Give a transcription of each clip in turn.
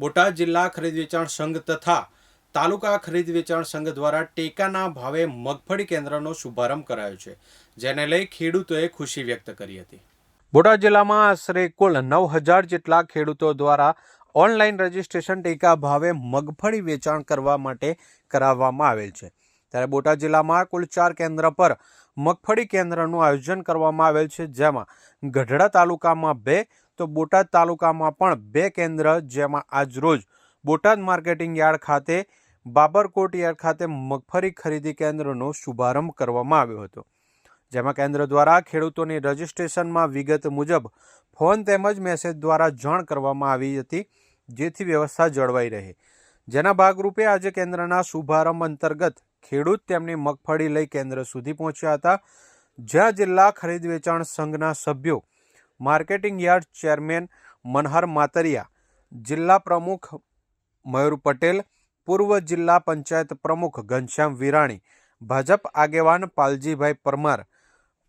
બોટાદ જિલ્લા ખરીદ વેચાણ સંઘ તથા તાલુકા ખરીદ વેચાણ સંઘ દ્વારા ટેકાના ભાવે મગફળી કેન્દ્રનો શુભારંભ કરાયો છે, જેને લઈ ખેડૂતોએ ખુશી વ્યક્ત કરી હતી. બોટાદ જિલ્લામાં આશરે કુલ નવ હજાર જેટલા ખેડૂતો દ્વારા ઓનલાઈન રજીસ્ટ્રેશન ટેકા ભાવે મગફળી વેચાણ કરવા માટે કરાવવામાં આવેલ છે. ત્યારે બોટાદ જિલ્લામાં કુલ ચાર કેન્દ્ર પર મગફળી કેન્દ્રનું આયોજન કરવામાં આવેલ છે, જેમાં ગઢડા તાલુકામાં બે તો બોટાદ તાલુકામાં પણ બે કેન્દ્ર જેમાં આજરોજ બોટાદ માર્કેટિંગ યાર્ડ ખાતે, બાબરકોટ યાર્ડ ખાતે મગફળી ખરીદી કેન્દ્રનો શુભારંભ કરવામાં આવ્યો હતો. જેમાં કેન્દ્ર દ્વારા ખેડૂતોની રજીસ્ટ્રેશનમાં વિગત મુજબ ફોન તેમજ મેસેજ દ્વારા જાણ કરવામાં આવી હતી, જેથી વ્યવસ્થા જળવાઈ રહે. જેના ભાગરૂપે આજે કેન્દ્રના શુભારંભ અંતર્ગત ખેડૂત તેમની મગફળી લઈ કેન્દ્ર સુધી પહોંચ્યા હતા. જ્યાં જિલ્લા ખરીદ વેચાણ સંઘના સભ્યો marketing yard chairman Manhar Matariya, જિલ્લા પ્રમુખ મયુર પટેલ, પૂર્વ જિલ્લા પંચાયત પ્રમુખ ઘનશ્યામ વિરાણી, ભાજપ આગેવાન પાલજીભાઈ પરમાર,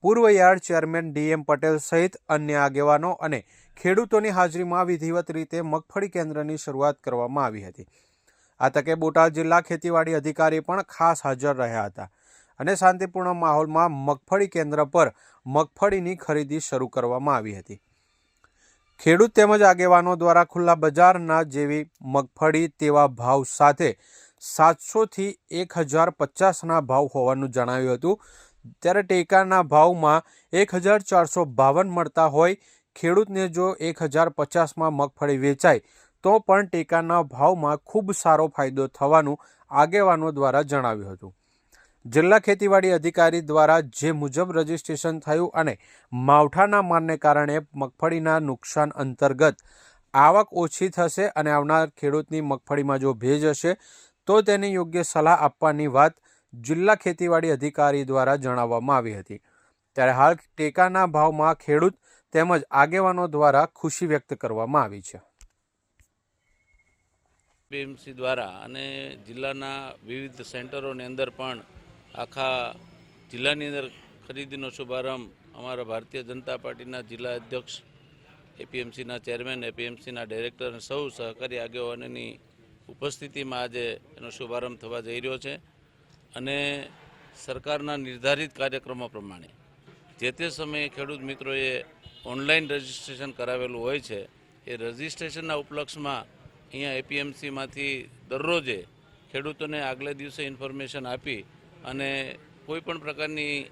પૂર્વ યાર્ડ ચેરમેન ડીએમ પટેલ સહિત અન્ય આગેવાનો અને ખેડૂતોની હાજરીમાં વિધિવત રીતે મગફળી કેન્દ્રની શરૂઆત કરવામાં આવી હતી. આ તકે બોટાદ જિલ્લા ખેતીવાડી અધિકારી પણ ખાસ હાજર રહ્યા હતા. અને શાંતિપૂર્ણ માહોલમાં મગફળી કેન્દ્ર પર મગફળીની ખરીદી શરૂ કરવામાં આવી હતી. ખેડૂત તેમજ આગેવાનો દ્વારા ખુલ્લા બજારના જેવી મગફળી તેવા ભાવ સાથે સાતસોથી એક હજાર પચાસના ભાવ હોવાનું જણાવ્યું હતું. ત્યારે ટેકાના ભાવમાં એક હજાર ચારસો બાવન મળતા હોય ખેડૂતને જો એક હજાર પચાસમાં મગફળી વેચાય, તો પણ ટેકાના ભાવમાં ખૂબ સારો ફાયદો થવાનું આગેવાનો દ્વારા જણાવ્યું હતું. જિલ્લા ખેતીવાડી અધિકારી દ્વારા જે મુજબ રજીસ્ટ્રેશન થયું અને માવઠાના મારને કારણે મગફળીના નુકસાન અંતર્ગત આવક ઓછી થશે અને આવનાર ખેડૂતની મગફળીમાં જો ભેજ હશે, તો તેની યોગ્ય સલાહ આપવાની વાત જિલ્લા ખેતીવાડી અધિકારી દ્વારા જણાવવામાં આવી હતી. ત્યારે હાલ ટેકાના ભાવમાં ખેડૂત તેમજ આગેવાનો દ્વારા ખુશી વ્યક્ત કરવામાં આવી છે. બીએમસી દ્વારા અને જિલ્લાના વિવિધ સેન્ટરોની અંદર પણ આખા જિલ્લાની અંદર ખરીદીનો શુભારંભ અમારા ભારતીય જનતા પાર્ટીના જિલ્લા અધ્યક્ષ, એપીએમસીના ચેરમેન, એપીએમસીના ડાયરેક્ટર અને સૌ સહકારી આગેવાનોની ઉપસ્થિતિમાં આજે એનો શુભારંભ થવા જઈ રહ્યો છે અને સરકારના નિર્ધારિત કાર્યક્રમો પ્રમાણે જે તે સમયે ખેડૂત મિત્રોએ ઓનલાઈન રજીસ્ટ્રેશન કરાવેલું હોય છે, એ રજીસ્ટ્રેશનના ઉપલક્ષમાં અહીંયા એપીએમસીમાંથી દરરોજે ખેડૂતોને આગલે દિવસે ઇન્ફોર્મેશન આપી અને કોઈ પણ પ્રકારની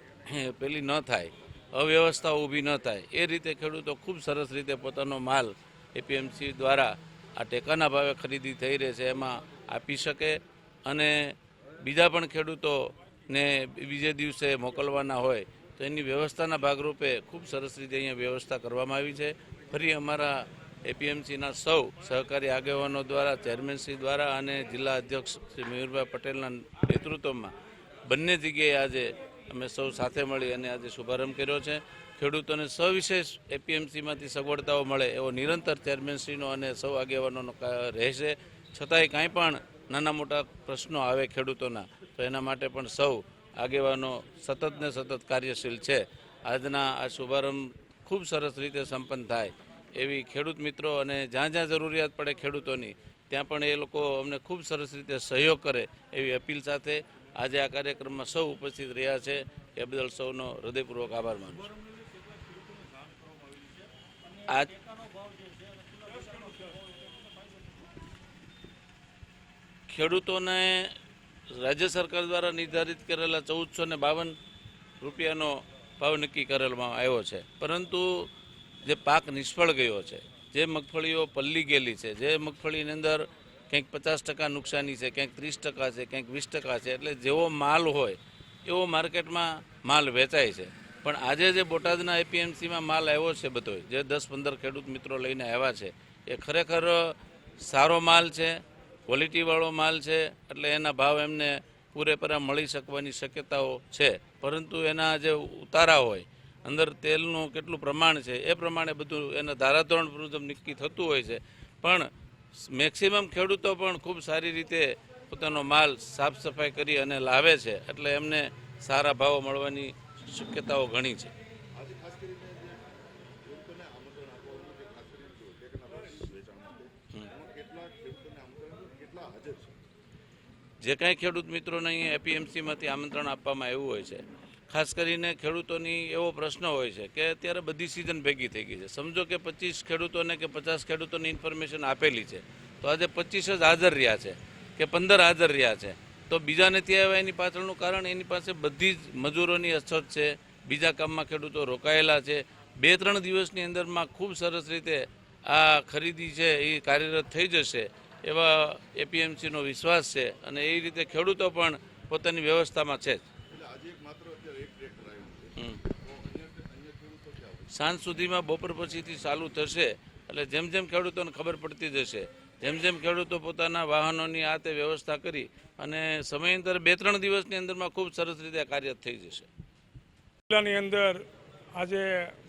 પેલી ન થાય, અવ્યવસ્થા ઊભી ન થાય, એ રીતે ખેડૂતો ખૂબ સરસ રીતે પોતાનો માલ એપીએમસી દ્વારા આ ટેકાના ભાવે ખરીદી થઈ રહે છે, એમાં આપી શકે અને બીજા પણ ખેડૂતોને બીજે દિવસે મોકલવાના હોય, તો એની વ્યવસ્થાના ભાગરૂપે ખૂબ સરસ રીતે અહીંયા વ્યવસ્થા કરવામાં આવી છે. ફરી અમારા એપીએમસીના સૌ સહકારી આગેવાનો દ્વારા ચેરમેનશ્રી દ્વારા અને જિલ્લા અધ્યક્ષ શ્રી મયુરભાઈ પટેલના નેતૃત્વમાં બંને જગ્યાએ આજે અમે સૌ સાથે મળી અને આજે શુભારંભ કર્યો છે. ખેડૂતોને સવિશેષ એપીએમસીમાંથી સગવડતાઓ મળે એવો નિરંતર ચેરમેનશ્રીનો અને સૌ આગેવાનોનો રહેશે. છતાંય કાંઈ પણ નાના મોટા પ્રશ્નો આવે ખેડૂતોના, તો એના માટે પણ સૌ આગેવાનો સતત ને સતત કાર્યશીલ છે. આજના આ શુભારંભ ખૂબ સરસ રીતે સંપન્ન થાય એવી ખેડૂત મિત્રો અને જ્યાં જ્યાં જરૂરિયાત પડે ખેડૂતોની, ત્યાં પણ એ લોકો અમને ખૂબ સરસ રીતે સહયોગ કરે એવી અપીલ સાથે આજે આ કાર્યક્રમમાં સૌ ઉપસ્થિત રહ્યા છે એ બદલ સૌનો હૃદયપૂર્વક આભાર માનું છું. આજ ખેડૂતોને રાજ્ય સરકાર દ્વારા નિર્ધારિત કરેલા ચૌદસો ને બાવન રૂપિયાનો ભાવ નક્કી કરેલમાં આવ્યો છે. પરંતુ જે પાક નિષ્ફળ ગયો છે, જે મગફળીઓ પલ્લી ગયેલી છે, જે મગફળીની અંદર કંઈક પચાસ ટકા નુકસાની છે, ક્યાંક ત્રીસ ટકા છે, ક્યાંક વીસ ટકા છે, એટલે જેવો માલ હોય, એવો માર્કેટમાં માલ વેચાય છે. પણ આજે જે બોટાદના એપીએમસીમાં માલ આવ્યો છે બધો, જે દસ પંદર ખેડૂત મિત્રો લઈને આવ્યા છે, એ ખરેખર સારો માલ છે ક્વોલિટીવાળો માલ છે, એટલે એના ભાવ એમને પૂરેપૂરા મળી શકવાની શક્યતાઓ છે. પરંતુ એના જે ઉતારા હોય, અંદર તેલનું કેટલું પ્રમાણ છે, એ પ્રમાણે બધું એના ધારાધોરણ મુજબ નક્કી થતું હોય છે. પણ મેક્સિમમ ખેડૂતો પણ ખૂબ સારી રીતે પોતાનો માલ સાફ સફાઈ કરી અને લાવે છે એટલે એમને સારા ભાવો મળવાની શક્યતાઓ ઘણી છે. જે કાંઈ ખેડૂત મિત્રોને અહીંયા એપીએમસીમાંથી આમંત્રણ આપવામાં આવ્યું હોય છે ખાસ કરીને ખેડૂતોની એવો પ્રશ્ન હોય છે કે અત્યારે બધી સિઝન ભેગી થઈ ગઈ છે. સમજો કે પચીસ ખેડૂતોને કે પચાસ ખેડૂતોને ઇન્ફોર્મેશન આપેલી છે. તો આજે પચીસ જ હાજર રહ્યા છે કે પંદર હાજર રહ્યા છે. તો બીજાને ત્યાં આવ્યા એની પાછળનું કારણ એની પાસે બધી જ મજૂરોની અછત છે. બીજા કામમાં ખેડૂતો રોકાયેલા છે. બે ત્રણ દિવસની અંદરમાં ખૂબ સરસ રીતે આ ખરીદી છે એ કાર્યરત થઈ જશે એવા એપીએમસીનો વિશ્વાસ છે અને એ રીતે ખેડૂતો પણ પોતાની વ્યવસ્થામાં છે જ. સાંજ સુધીમાં બપોર પછીથી ચાલુ થશે. એટલે જેમ જેમ ખેડૂતોને ખબર પડતી જશે જેમ જેમ ખેડૂતો પોતાના વાહનોની આ તે વ્યવસ્થા કરી અને સમયાંતર બે ત્રણ દિવસની અંદરમાં ખૂબ સરસ રીતે આ કાર્ય થઈ જશે. જિલ્લાની અંદર આજે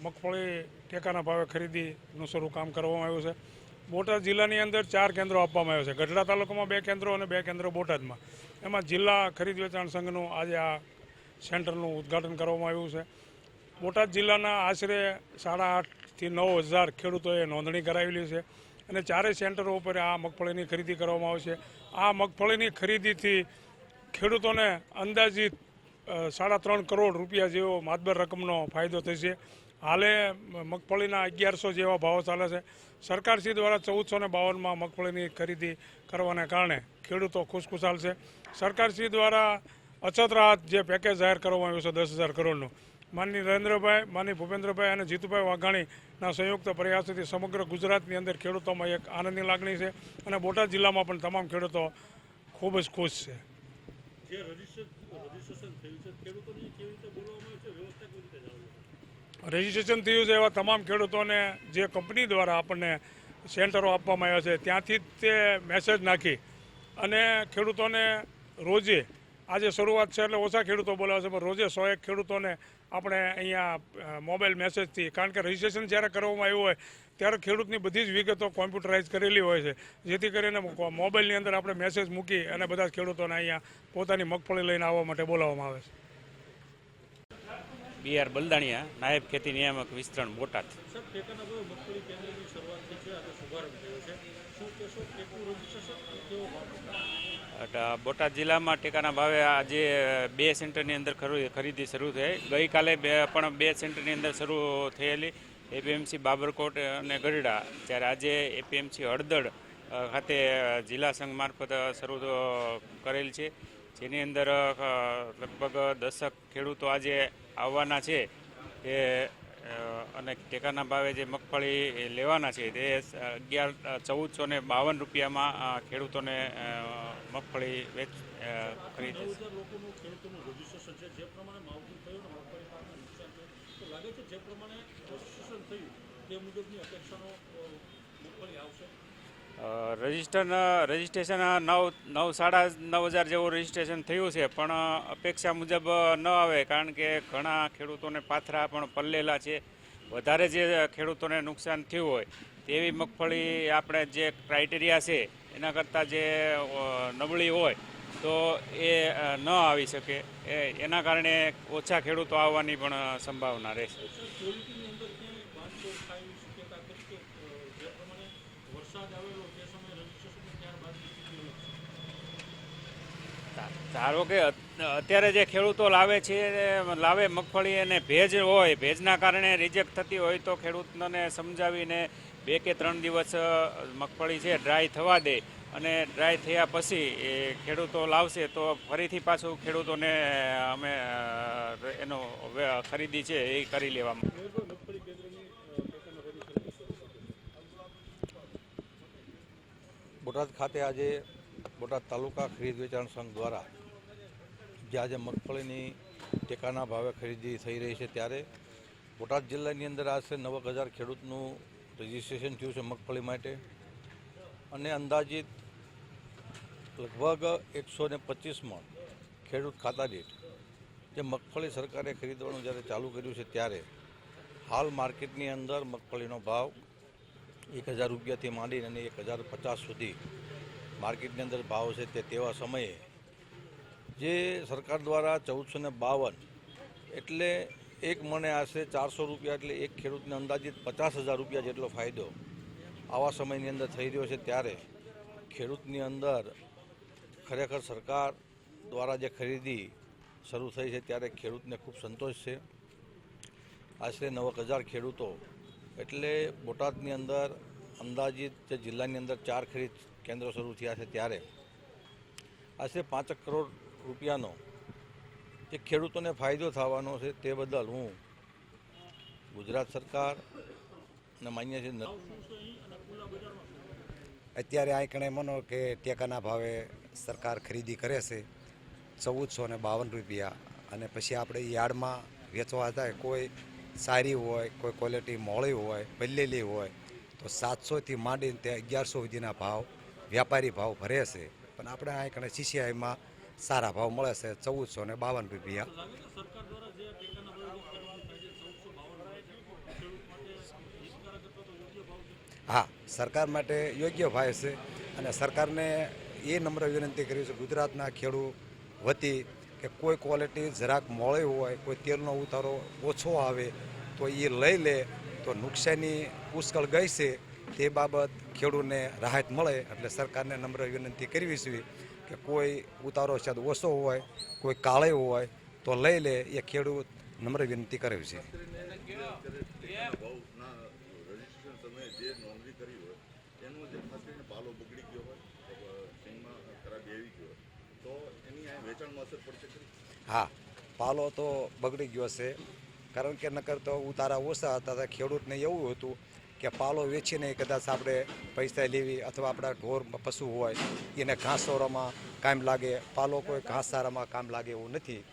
મગફળી ટેકાના ભાવે ખરીદીનું શરૂ કામ કરવામાં આવ્યું છે. બોટાદ જિલ્લાની અંદર ચાર કેન્દ્રો આપવામાં આવ્યા છે. ગઢડા તાલુકામાં બે કેન્દ્રો અને બે કેન્દ્રો બોટાદમાં. એમાં જિલ્લા ખરીદ વેચાણ સંઘનું આજે આ સેન્ટરનું ઉદ્ઘાટન કરવામાં આવ્યું છે. બોટાદ જિલ્લાના આશરે સાડા આઠથી નવ હજાર ખેડૂતોએ નોંધણી કરાવેલી છે અને ચારેય સેન્ટરો ઉપર આ મગફળીની ખરીદી કરવામાં આવશે. આ મગફળીની ખરીદીથી ખેડૂતોને અંદાજિત સાડા ત્રણ કરોડ રૂપિયા જેવો માતબર રકમનો ફાયદો થશે. હાલે મગફળીના અગિયારસો જેવા ભાવો ચાલે છે. સરકારશ્રી દ્વારા ચૌદસો ને બાવનમાં મગફળીની ખરીદી કરવાને કારણે ખેડૂતો ખુશખુશાલ છે. સરકારશ્રી દ્વારા અછત રાહત જે પેકેજ જાહેર કરવામાં આવ્યું છે દસ હજાર કરોડનું. માનની નરેન્દ્રભાઈ માનની ભૂપેન્દ્રભાઈ અને જીતુભાઈ વાઘાણીના સંયુક્ત પ્રયાસોથી સમગ્ર ગુજરાતની અંદર ખેડૂતોમાં એક આનંદની લાગણી છે અને બોટાદ જિલ્લામાં પણ તમામ ખેડૂતો ખૂબ જ ખુશ છે. રજીસ્ટ્રેશન થયું છે એવા તમામ ખેડૂતોને જે કંપની દ્વારા આપણને સેન્ટરો આપવામાં આવ્યા છે ત્યાંથી જ તે મેસેજ નાખી અને ખેડૂતોને રોજે આજે શરૂઆત છે એટલે ઓછા ખેડૂતો બોલાવે છે, પણ રોજે સો એક ખેડૂતોને આપણે અહીંયા મોબાઈલ મેસેજથી કારણ કે રજીસ્ટ્રેશન જ્યારે કરવામાં આવ્યું હોય, ત્યારે ખેડૂતની બધી જ વિગતો કોમ્પ્યુટરાઇઝ કરેલી હોય છે. જેથી કરીને મોબાઈલની અંદર આપણે મેસેજ મૂકી અને બધા ખેડૂતોને અહીંયા પોતાની મગફળી લઈને આવવા માટે બોલાવવામાં આવે છે. બી આર બલદાણિયા નાયબ ખેતી નિયામક વિસ્તરણ બોટાદ. બોટાદ જિલ્લામાં ટેકાના ભાવે આજે બે સેન્ટરની અંદર ખરુ- ખરીદી શરૂ થઈ. ગઈકાલે બે પણ બે સેન્ટરની અંદર શરૂ થયેલી એપીએમસી બાબરકોટ અને ગઢડા. જ્યારે આજે એપીએમસી હળદળ ખાતે જિલ્લા સંઘ મારફત શરૂ કરેલ છે. જેની અંદર લગભગ દશક ખેડૂતો આજે આવવાના છે. એ અને ટેકાના ભાવે જે મગફળી લેવાના છે, તે અગિયાર ચૌદસો ને બાવન રૂપિયામાં ખેડૂતોને મગફળી વેચ ખરીદે છે. રજિસ્ટર રજિસ્ટ્રેશન નવ નવ સાડા નવ હજાર જેવું રજિસ્ટ્રેશન થયું છે, પણ અપેક્ષા મુજબ ન આવે, કારણ કે ઘણા ખેડૂતોને પાથરા પણ પલ્લેલા છે. વધારે જે ખેડૂતોને નુકસાન થયું હોય, તેવી મગફળી આપણે જે ક્રાઇટેરિયા છે, એના કરતાં જે નબળી હોય, તો એ ન આવી શકે. એના કારણે ઓછા ખેડૂતો આવવાની પણ સંભાવના રહેશે. ધા- ધારો કે અત્યારે જે ખેડૂતો લાવે છે લાવે મગફળી અને ભેજ હોય, ભેજના કારણે રિજેક્ટ થતી હોય તો ખેડૂતને સમજાવીને બે કે ત્રણ દિવસ મગફળી છે ડ્રાય થવા દે. અને ડ્રાય થયા પછી એ ખેડૂતો લાવશે તો ફરીથી પાછું ખેડૂતોને અમે એનો ખરીદી છે એ કરી લેવામાં. બોટાદ ખાતે આજે બોટાદ તાલુકા ખરીદ વેચાણ સંઘ દ્વારા જે આજે મગફળીની ટેકાના ભાવે ખરીદી થઈ રહી છે ત્યારે બોટાદ જિલ્લાની અંદર આશરે નવક હજાર ખેડૂતનું રજીસ્ટ્રેશન થયું છે મગફળી માટે અને અંદાજિત લગભગ એકસો ને પચીસ મણ ખેડૂત ખાતા દીઠ જે મગફળી સરકારે ખરીદવાનું જ્યારે ચાલુ કર્યું છે ત્યારે હાલ માર્કેટની અંદર મગફળીનો ભાવ એક હજાર રૂપિયાથી માંડીને એક હજાર પચાસ સુધી માર્કેટની અંદર ભાવ છે તે તેવા સમયે જે સરકાર દ્વારા ચૌદસો ને બાવન એટલે એક મણે આશરે ચારસો રૂપિયા એટલે એક ખેડૂતને અંદાજિત પચાસ હજાર રૂપિયા જેટલો ફાયદો આવા સમયની અંદર થઈ રહ્યો છે ત્યારે ખેડૂતની અંદર ખરેખર સરકાર દ્વારા જે ખરીદી શરૂ થઈ છે ત્યારે ખેડૂતને ખૂબ સંતોષ છે. આશરે નવક હજાર ખેડૂતો એટલે બોટાદની અંદર અંદાજિત જે જિલ્લાની અંદર ચાર ખરીદ કેન્દ્રો શરૂ થયા છે ત્યારે આશરે પાંચ કરોડ રૂપિયાનો જે ખેડૂતોને ફાયદો થવાનો છે તે બદલ હું ગુજરાત સરકાર અને માન્ય છે ન- અત્યારે આ માનો કે ટેકાના ભાવે સરકાર ખરીદી કરે છે, ચૌદસો ને બાવન રૂપિયા. અને પછી આપણે યાર્ડમાં વેચવા જાય, કોઈ સારી હોય, કોઈ ક્વોલિટી મોળી હોય પલ્લેલી હોય, તો સાતસોથી માંડીને તે અગિયારસો સુધીના ભાવ વ્યાપારી ભાવ ભરે છે. પણ આપણે આ કણે સીસીઆઈમાં સારા ભાવ મળે છે, ચૌદસો ને બાવન રૂપિયા. હા, સરકાર માટે યોગ્ય ભાવ છે અને સરકારને એ નમ્ર વિનંતી કરી છે ગુજરાતના ખેડૂત વતી કે કોઈ ક્વોલિટી જરાક મોળી હોય, કોઈ તેલનો ઉતારો ઓછો આવે, તો એ લઈ લે, તો નુકસાની પુષ્કળ ગઈ છે. તે બાબત ખેડૂતને રાહત મળે એટલે સરકારને નમ્ર વિનંતી કરવી છે કે કોઈ ઉતારો શાયદ ઓછો હોય, કોઈ કાળે હોય, તો લઈ લે, એ ખેડૂત નમ્ર વિનંતી છે કરી ખરી હા, પાલો તો બગડી ગયો છે. કારણ કે નકર તો ઉતારા ઓછા હતા ખેડૂતને એવું હતું કે પાલો વેચીને કદાચ આપણે પૈસા લેવી અથવા આપણા ઢોર પશુ હોય, એને ઘાસ ચોરવામાં કામ લાગે. પાલો કોઈ ઘાસ ચારામાં કામ લાગે એવું નથી.